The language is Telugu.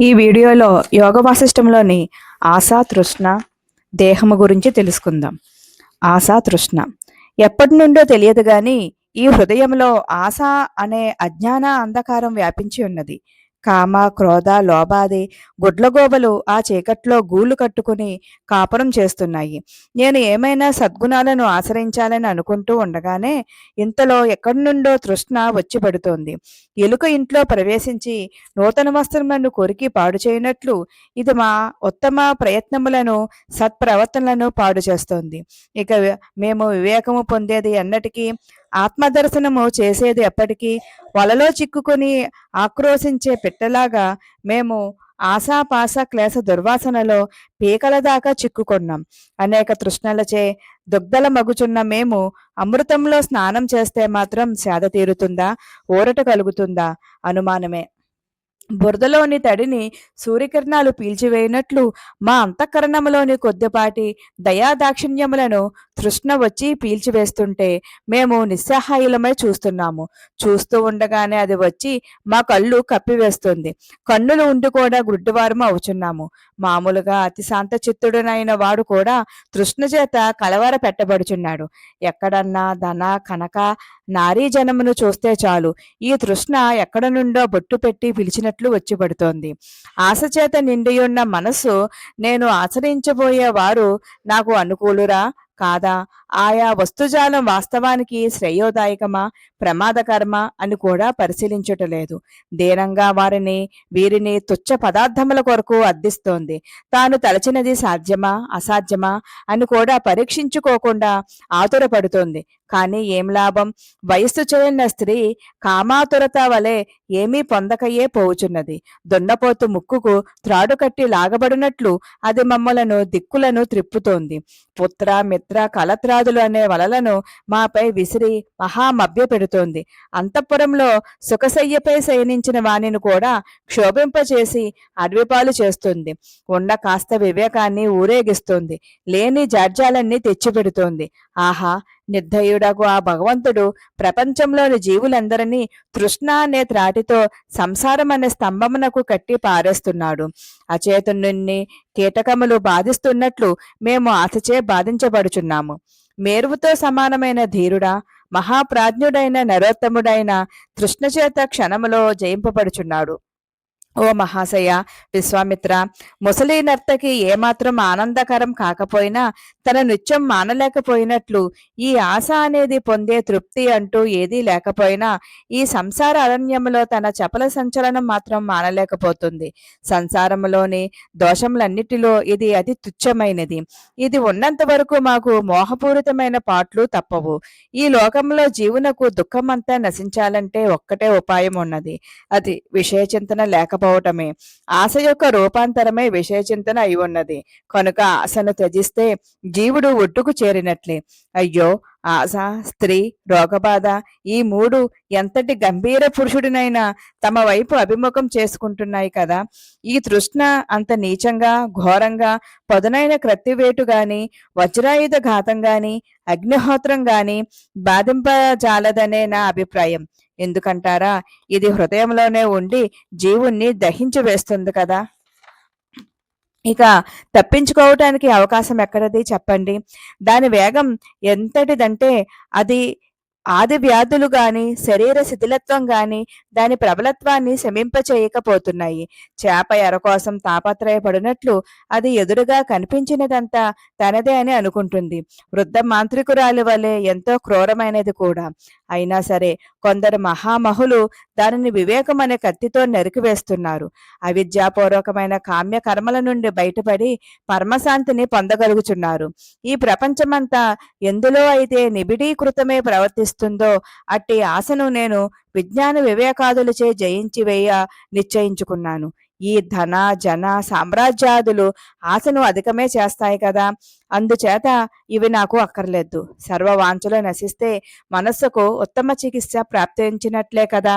ఈ వీడియోలో యోగ వాసిష్టంలోని ఆశా తృష్ణ దేహము గురించి తెలుసుకుందాం. ఆశా తృష్ణ ఎప్పటి నుండో తెలియదు కానీ ఈ హృదయంలో ఆశ అనే అజ్ఞాన అంధకారం వ్యాపించి ఉన్నది. కామ క్రోధ లోబాది గుడ్లగోబలు ఆ చీకట్లో గూళ్ళు కట్టుకుని కాపురం చేస్తున్నాయి. నేను ఏమైనా సద్గుణాలను ఆశ్రయించాలని అనుకుంటూ ఉండగానే ఇంతలో ఎక్కడి నుండో తృష్ణ వచ్చి పడుతోంది. ఎలుక ఇంట్లో ప్రవేశించి నూతన వస్త్రములను కొరికి పాడు చేయనట్లు ఇది మా ఉత్తమ ప్రయత్నములను సత్ప్రవర్తనలను పాడు చేస్తోంది. ఇక మేము వివేకము పొందేది ఎన్నటికీ ఆత్మదర్శనము చేసేది ఎప్పటికీ వలలో చిక్కుకొని ఆక్రోశించే పిట్టలాగా మేము ఆశాపాస క్లేశ దుర్వాసనలో పీకల దాకా చిక్కుకున్నాం. అనేక తృష్ణలచే దుగ్ధల మగుచున్న మేము అమృతంలో స్నానం చేస్తే మాత్రం సేద తీరుతుందా? ఊరట కలుగుతుందా? అనుమానమే. బురదలోని తడిని సూర్యకిరణాలు పీల్చివేయనట్లు మా అంతఃకరణములోని కొద్దిపాటి దయాదాక్షిణ్యములను తృష్ణ వచ్చి పీల్చివేస్తుంటే మేము నిస్సహాయులమై చూస్తున్నాము. చూస్తూ ఉండగానే అది వచ్చి మా కళ్ళు కప్పివేస్తుంది. కన్నులు ఉండి కూడా గుడ్డివారము అవుచున్నాము మామూలుగా అతి శాంత చిత్తుడనైన వాడు కూడా తృష్ణ చేత కలవర పెట్టబడుచున్నాడు. ఎక్కడన్నా ధన కనక నారీ జనమును చూస్తే చాలు. ఈ తృష్ణ ఎక్కడ నుండో బొట్టు పెట్టి పిలిచినట్లు వచ్చిపడుతోంది. ఆశచేత ఆశ చేత నిండియున్న మనసు నేను ఆచరించబోయే వారు నాకు అనుకూలురా కాదా? ఆయా వస్తుజాలం వాస్తవానికి శ్రేయోదాయకమా? ప్రమాదకరమా? అని కూడా పరిశీలించుటలేదు. దీనంగా వారిని వీరిని తుచ్చ పదార్థముల కొరకు అద్దిస్తోంది తాను తలచినది సాధ్యమా? అసాధ్యమా? అని కూడా పరీక్షించుకోకుండా ఆతురపడుతోంది. కానీ ఏం లాభం? వయస్సు చేయన్న స్త్రీ కామాతురత వలె ఏమీ పొందకయే పోవుచున్నది. దున్నపోతు ముక్కుకు త్రాడు కట్టి లాగబడినట్లు అది మమ్మలను దిక్కులను త్రిప్పుతోంది. పుత్ర మిత్ర కలత్రాదులు అనే వలలను మాపై విసిరి మహా మభ్య పెడుతోంది. అంతఃపురంలో సుఖశయ్యపై శయనించిన వాణిని కూడా క్షోభింపచేసి అడవిపాలు చేస్తుంది. ఉన్న కాస్త వివేకాన్ని ఊరేగిస్తుంది. లేని జాడ్యాలన్నీ తెచ్చిపెడుతోంది. ఆహా నిర్దయుడకు ఆ భగవంతుడు ప్రపంచంలోని జీవులందరినీ తృష్ణ అనే త్రాటితో సంసారం అనే స్తంభమునకు కట్టి పారేస్తున్నాడు. అచేతుని కీటకములు బాధిస్తున్నట్లు మేము ఆశచే బాధించబడుచున్నాము. మేరువుతో సమానమైన ధీరుడా మహాప్రాజ్ఞుడైన నరోత్తముడైన కృష్ణచేత క్షణములో జయింపబడుచున్నాడు. ఓ మహాశయ విశ్వామిత్ర ముసలి నర్తకి ఏమాత్రం ఆనందకరం కాకపోయినా తన నృత్యం మానలేకపోయినట్లు ఈ ఆశ అనేది పొందే తృప్తి అంటూ ఏదీ లేకపోయినా ఈ సంసార అరణ్యంలో తన చపల సంచలనం మాత్రం మానలేకపోతుంది. సంసారంలోని దోషములన్నిటిలో ఇది అతి తుచ్చమైనది. ఇది ఉన్నంత వరకు మాకు మోహపూరితమైన పాటలు తప్పవు. ఈ లోకంలో జీవునకు దుఃఖమంతా నశించాలంటే ఒక్కటే ఉపాయం ఉన్నది. అది విషయ చింతన లేకపోవటమే ఆశ యొక్క రూపాంతరమే విషయ చింతన అయి ఉన్నది. కనుక ఆశను త్యజిస్తే జీవుడు ఒట్టుకు చేరినట్లే. అయ్యో ఆశ స్త్రీ రోగబాధ ఈ మూడు ఎంతటి గంభీర పురుషుడినైనా తమ వైపు అభిముఖం చేసుకుంటున్నాయి కదా. ఈ తృష్ణ అంత నీచంగా ఘోరంగా పదునైన క్రత్తివేటు గాని వజ్రాయుధ ఘాతం గాని అగ్నిహోత్రం గాని బాధింపజాలదనే నా అభిప్రాయం. ఎందుకంటారా? ఇది హృదయంలోనే ఉండి జీవుణ్ణి దహించి వేస్తుంది కదా. ఇక తప్పించుకోవటానికి అవకాశం ఎక్కడది చెప్పండి. దాని వేగం ఎంతటిదంటే అది ఆది వ్యాధులు గాని శరీర శిథిలత్వం గాని దాని ప్రబలత్వాన్ని శమింపచేయకపోతున్నాయి చేప ఎర కోసం తాపత్రయపడినట్లు అది ఎదురుగా కనిపించినదంతా తనదే అని అనుకుంటుంది. వృద్ధ మాంత్రికురాలి వలె ఎంతో క్రూరమైనది కూడా. అయినా సరే కొందరు మహామహులు దానిని వివేకం అనే కత్తితో నరికివేస్తున్నారు అవిద్యాపూర్వకమైన కామ్య కర్మల నుండి బయటపడి పరమశాంతిని పొందగలుగుచున్నారు. ఈ ప్రపంచమంతా ఎందులో అయితే నిబిడీకృతమే ప్రవర్తిస్తుందో అట్టి ఆశను నేను విజ్ఞాన వివేకాదులచే జయించి వేయ నిశ్చయించుకున్నాను. ఈ ధన జన సామ్రాజ్యాదులు ఆశను అధికమే చేస్తాయి కదా. అందుచేత ఇవి నాకు అక్కర్లేదు. సర్వవాంఛలు నశిస్తే మనస్సుకు ఉత్తమ చికిత్స ప్రాప్తించినట్లే కదా.